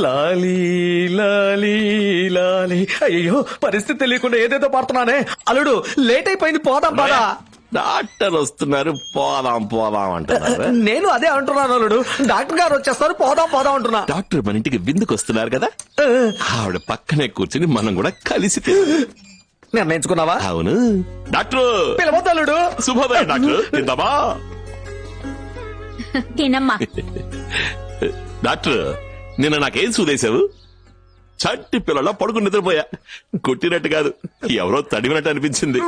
లాలీ లాలీ లాలీ. అయ్యో పరిస్థితి తెలియకుండా ఏదేదో పాడుతున్నానే. అల్లుడు లేట్ అయిపోయింది పోదాం పదా. డాక్టర్ వస్తున్నారు పోదాం పోదాం అంటున్నారు. నేను అదే అంటున్నాను అల్లుడు. డాక్టర్ గారు వచ్చేస్తారు పోదాం పోదాం అంటున్నా. డాక్టర్ మన ఇంటికి విందుకు వస్తున్నారు కదా? ఆవిడ పక్కనే కూర్చుని మనం కూడా కలిసి. నిర్ణయించుకున్నావా? అవును. డాక్టర్! పిలవద్దు అల్లుడు. శుభోదయం డాక్టర్. తిందామా? తినమ్మా. డాక్టర్ నిన్న నాకేం సూదేశావు? చట్టి పిల్లల పడుకుని నిద్రపోయా. కొట్టినట్టు కాదు. ఎవరో తడిమినట్టు అనిపించింది.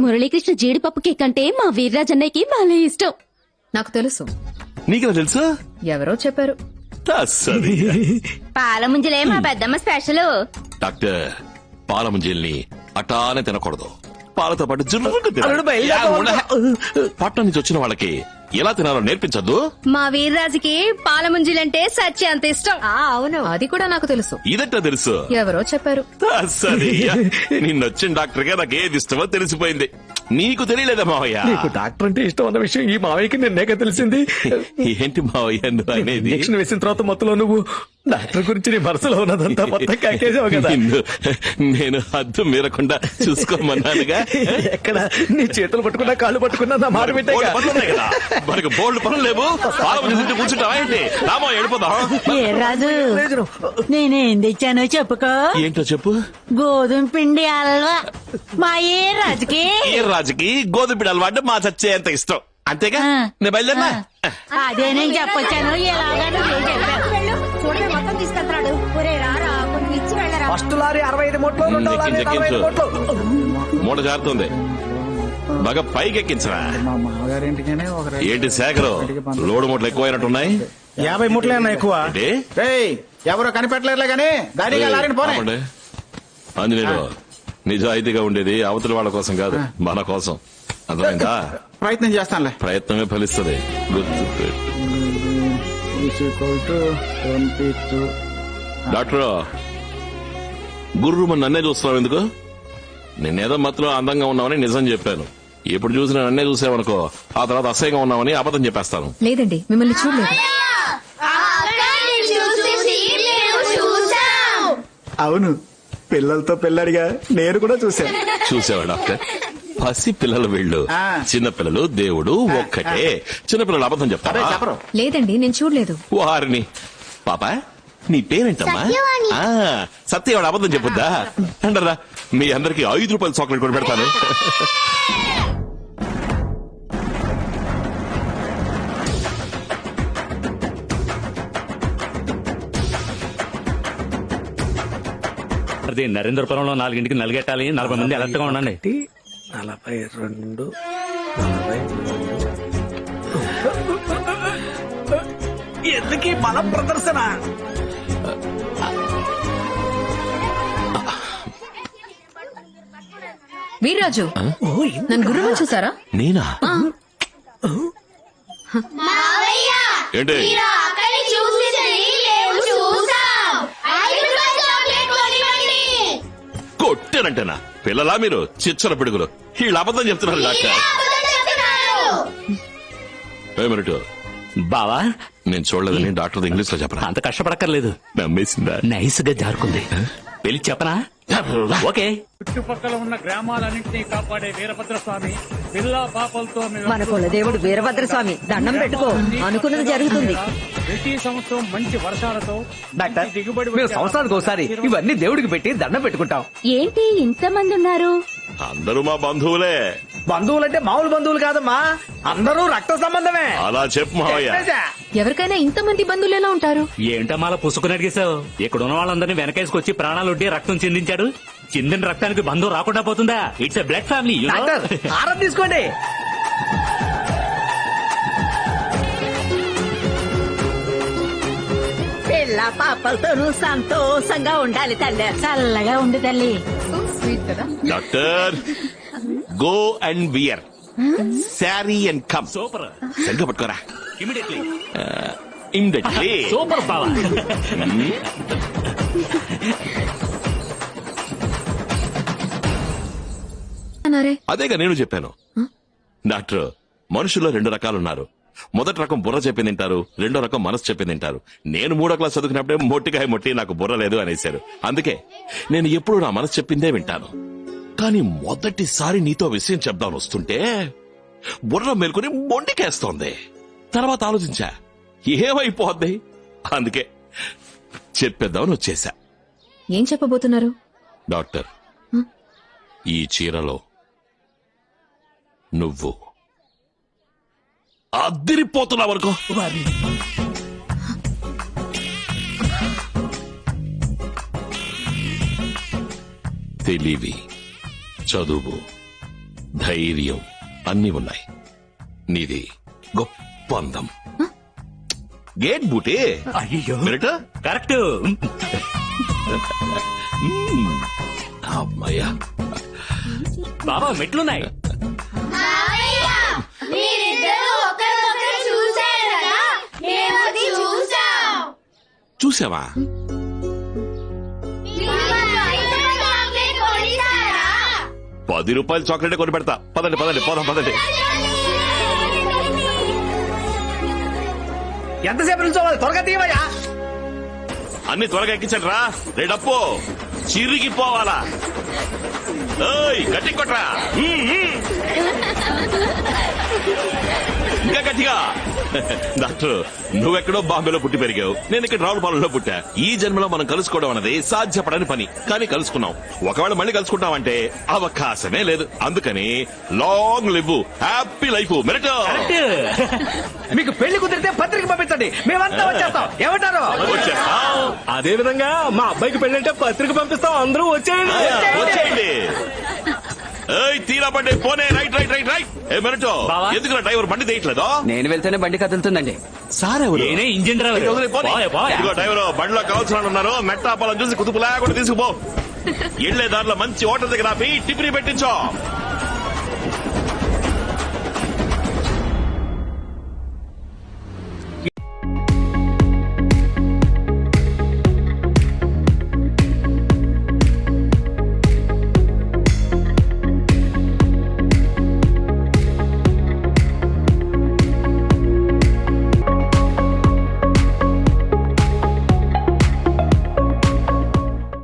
మురళీకృష్ణ జీడిపప్పు కేక్ అంటే మా వీర్రాజన్నయ్యకి భలే ఇష్టం. నాకు తెలుసు. నీకెలా తెలుసు? ఎవరో చెప్పారు. అస్సది. పాల ముంజలే మా పెద్దమ్మ స్పెషల్. డాక్టర్ పాల ముంజల్ని అటానే తినకూడదు. పాలతో పాటు ఉండ. పట్టణం నుంచి వచ్చిన వాళ్ళకి ఎలా తినాలో నేర్పించద్దు? మా వీర్రాజుకి పాల ముంజలంటే సత్య అంత ఇష్టం. అవును. అది కూడా నాకు తెలుసు. ఇదట్టా తెలుసు? ఎవరో చెప్పారు. సరే నిన్నొచ్చిన డాక్టర్గా నాకు ఏది ఇష్టమో తెలిసిపోయింది. నీకు తెలియలేదా మావయ్య? నీకు డాక్టర్ అంటే ఇష్టం అన్న విషయం ఈ మావయ్యకి నిన్నేక తెలిసింది. ఏంటి మావయ్య నువ్వు అనేది? ఇంజక్షన్ వేసిన తర్వాత మొత్తంలో నువ్వు డాక్టర్ గురించి నీ మనసులో ఉన్నదంతా మొత్తం కాకేసావు కదా. నిన్ను నేను హద్దు మీరకుండా చూసుకోమన్నానుగా? ఎక్కడ? నీ చేతులు పట్టుకున్నా కాళ్ళు పట్టుకున్నా నా మాట బోల్డ్ పెట్టాక పనులు ఉన్నాయి కదా. మనకి బోల్డ్ పనులు లేవు. కూర్చుంటావా ఏంటి? రామో వెళ్ళిపోదాం రాజు? నేనేం తెచ్చానో చెప్పుకో. ఏంటో చెప్పు. గోధుమ పిండి హల్వా మా ఏ రాజుకి? ఏ రాజుకి? గోధుమ పిండి అలవాటు మా చచ్చే అంత ఇష్టం. అంతేగా. నేను బయలుదేరినా? అదే నేను చెప్పొచ్చాను. ఎలాగా ఫస్ట్ లారీ అరవై ఐదు మూట్లు రెండో లారీ ఎక్కించు, నలభై ఐదు ఎక్కించు. మూట్లు. మూట జారుతుంది. బాగా పైకి ఎక్కించరా? మా మామగారింటికనే ఒక రైలు ఏంటి శేఖరు? లోడు మూటలు ఎక్కువైనట్టున్నాయి? యాభై ముట్లే అన్న ఎక్కువ? రేయ్ ఎవరో కనిపెట్టలేరులే గానీ ధైర్యంగా లారిని పోనే. ఆపండి. ఆంజనేయులు నిజాయితీగా ఉండేది అవతల వాళ్ళ కోసం కాదు మన కోసం. అర్థమైందా? ప్రయత్నం చేస్తానులే. ప్రయత్నమే ఫలిస్తుంది. గుర్తు ట్వంటీ టూ డాక్టర్ గుర్రు మన నన్నే చూస్తున్నావు ఎందుకు? నిన్నేదో మాత్రం అందంగా ఉన్నావని నిజం చెప్పాను. ఎప్పుడు చూసినా నన్నే చూసావనుకో ఆ తర్వాత అసహ్యంగా ఉన్నావని అబద్ధం చెప్పేస్తాను. లేదండి మిమ్మల్ని చూడలేదు. అవును పిల్లలతో పిల్లడిగా నేను కూడా చూశాను. చూసావా డాక్టర్? పసి పిల్లల వీళ్ళు. చిన్నపిల్లలు దేవుడు ఒక్కటే. చిన్నపిల్లలు అబద్ధం చెప్తారా లేదండి నేను చూడలేదు. వారిని పాప నీ పేరేంటమ్మా? ఆ, సత్యవాడు అబద్ధం చెప్పుద్దా? అంటారా మీ అందరికి ఐదు రూపాయల చాక్లెట్ కూడా పెడతాను. అది నరేంద్రపురంలో నాలుగింటికి నలిగెట్టాలి. నలభై మంది అలర్ట్గా ఉండండి. ఒకటి, నలభై రెండు నలభై ఎందుకీ బల ప్రదర్శన వీర్రాజు నన్ను గురువు చూసారా? నేనా? ఏంటి? కొట్టానంటేనా? పిల్లలా మీరు? చిచ్చర పిడుగులు. వీళ్ళు అబద్ధం చెప్తున్నారు డాక్టర్. బావా? నేను చూడలేదని డాక్టర్ ఇంగ్లీష్లో చెప్పరా అంత కష్టపడక్కర్లేదు. నమ్మేసిందా? నైస్గా జారుకుంది వెళ్ళి చెప్పనా? ఓకే. చుట్టుపక్కల ఉన్న గ్రామాలన్నింటినీ కాపాడే వీరభద్ర స్వామి పిల్ల పాపలతో మన కులదేవుడు వీరభద్ర స్వామి దండం పెట్టుకో. అనుకున్నది జరుగుతుంది. ప్రతి సంవత్సరం మంచి వర్షాలతో డాక్టర్ దిగుబడి మేము సంవత్సరానికి ఒకసారి ఇవన్నీ దేవుడికి పెట్టి దండం పెట్టుకుంటాం. ఏంటి ఇంతమంది ఉన్నారు? అందరూ మా బంధువులే. బంధువులంటే మామూలు బంధువులు కాదమ్మా. అందరూ రక్త సంబంధమే. అలా చెప్పు మావయ్య. చెప్పేశా. ఎవరికైనా ఇంతమంది బంధువులు ఎలా ఉంటారు? ఏంటమ్మా అలా పుసుకుని అడిగేశావు? ఇక్కడ ఉన్న వాళ్ళందరినీ వెనకేసుకొచ్చి ప్రాణాలు ఉండి రక్తం చిందించాడు? చిందిన రక్తానికి బంధువు రాకుండా పోతుందా? It's a blood family doctor ఆరం తీసుకోండి. పిల్ల పాపలతోనూ సంతోషంగా ఉండాలి తల్లి. చల్లగా ఉండి తల్లి. Doctor. Go and wear sari and come super సరిగ్గా పట్టుకోరా. ఇమీడియట్లీ ఇమ్మీడియట్లీ సూపర్ బావా. అన్నారే? అదేగా నేను చెప్పాను. డాక్టర్ మనుషుల్లో రెండు రకాలున్నారు. మొదటి రకం బుర్ర చెప్పింది తింటారు రెండో రకం మనసు చెప్పింది తింటారు. నేను మూడో క్లాస్ చదువుకున్నప్పుడే మొట్టికాయ మొట్టి నాకు బుర్ర లేదు అనేశారు. అందుకే నేను ఎప్పుడు నా మనసు చెప్పిందే వింటాను. కానీ మొదటిసారి నీతో విషయం చెప్దామని వస్తుంటే బుర్ర మేల్కొని మొండికేస్తోంది. తర్వాత ఆలోచించా ఏమైపోద్ది? అందుకే చెప్పేద్దామని వచ్చేసా. ఏం చెప్పబోతున్నారు? డాక్టర్ ఈ చీరలో నువ్వు అద్దిరిపోతున్నావు అనుకో తెలివి. చదువు ధైర్యం అన్ని ఉన్నాయి. నీది గొప్ప అందం. గేట్ బూటే? అయ్యో కరెక్ట్. అమ్మయ్యా. బాబా మెట్లున్నాయి. చూసావా పది రూపాయలు చాక్లెట్ కొని పెడతా. పదండి పదండి పోదాం పదండి. ఎంతసేపు నుంచోవాలి త్వరగా తీయవయ్యా. అన్ని త్వరగా ఎక్కించండి రా. రేడప్పు చిరిగి పోవాలా. ఏయ్ గట్టి కొట్రా. ఇంకా గట్టిగా? డాక్టర్ నువ్వెక్కడో బాంబేలో పుట్టి పెరిగావు. నేను ఇక్కడ రావులపాలెంలో పుట్టా. ఈ జన్మలో మనం కలుసుకోవడం అనేది సాధ్యపడని పని. కానీ కలుసుకున్నాం. ఒకవేళ మళ్ళీ కలుసుకుంటామంటే అవకాశమే లేదు. అందుకని long live happy life. Merit. మీకు పెళ్ళి కుదిరితే పత్రిక పంపించండి. మేమంతా వచ్చేస్తాం. ఏమంటారు? అదే విధంగా మా అబ్బాయికి పెళ్ళంటే పత్రిక పంపిస్తాం. అందరూ వచ్చేయండి. వచ్చేయండి. తీరా బండి. పోనే. Right right right right. ఏ బావా? ఎందుకు డ్రైవర్ బండి తీయట్లేదో? నేను వెళ్తేనే బండి కదులుతుందండి. సార్ ఎవరు? నేనే ఇంజిన్ డ్రైవర్ ఇదిగో డ్రైవర్ బండిలో కావాల్సిన వాళ్ళు ఉన్నారు. మెట్ట పొలం చూసి కుతుపు లేకుండా తీసుకుపో. ఇళ్ళే దారిలో మంచి హోటల్ దగ్గర ఆపి టిఫిన్ పెట్టించో.